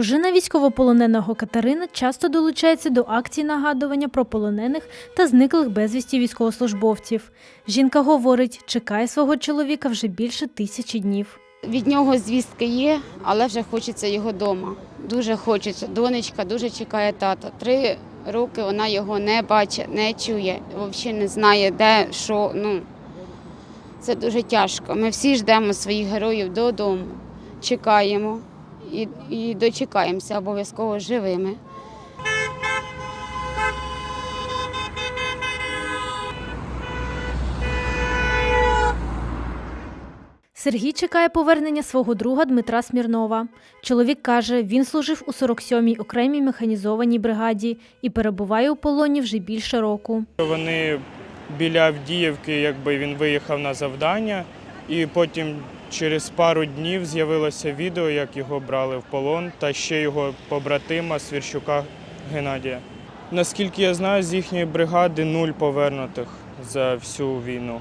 військовополоненого Катерина часто долучається до акцій нагадування про полонених та зниклих безвісті військовослужбовців. Жінка говорить, чекає свого чоловіка вже більше тисячі днів. Від нього звістки є, але вже хочеться його вдома. Дуже хочеться. Донечка дуже чекає тата. Три роки вона його не бачить, не чує, взагалі не знає, де, що. Ну, це дуже тяжко. Ми всі ждемо своїх героїв додому, чекаємо і, і дочекаємося обов'язково живими. Сергій чекає повернення свого друга Дмитра Смірнова. Чоловік каже, він служив у 47-й окремій механізованій бригаді і перебуває у полоні вже більше року. Вони біля Авдіївки, якби він виїхав на завдання, і потім через пару днів з'явилося відео, як його брали в полон, та ще його побратима Свірчука Геннадія. Наскільки я знаю, з їхньої бригади нуль повернутих за всю війну.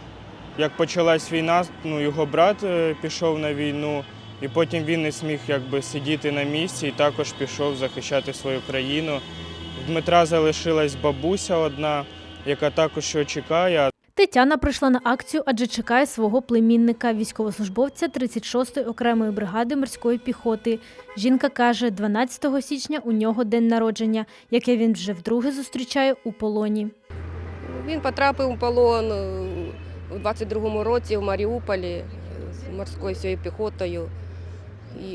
Як почалась війна, ну, його брат е, пішов на війну, і потім він не зміг якби, сидіти на місці і також пішов захищати свою країну. В Дмитра залишилась бабуся одна, яка також чекає. Тетяна прийшла на акцію, адже чекає свого племінника, військовослужбовця 36-ї окремої бригади морської піхоти. Жінка каже, 12 січня у нього день народження, яке він вже вдруге зустрічає у полоні. Він потрапив у полон е, у 22-му році в Маріуполі е, з морською піхотою.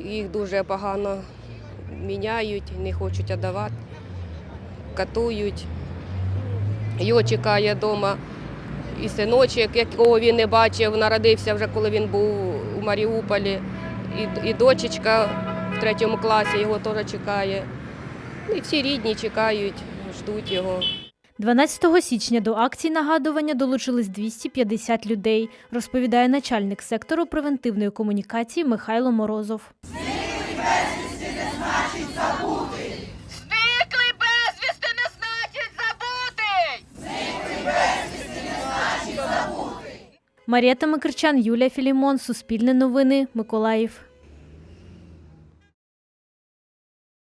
Їх дуже погано міняють, не хочуть віддавати, катують. Його чекає вдома і синочок, якого він не бачив, народився вже коли він був у Маріуполі. І, і дочечка в третьому класі його теж чекає. Ну, І всі рідні чекають, ждуть його. 12 січня до акції нагадування долучились 250 людей, розповідає начальник сектору превентивної комунікації Михайло Морозов. Зниклий забутий! Мар'ята Микричан, Юлія Філімон, Суспільне новини, Миколаїв.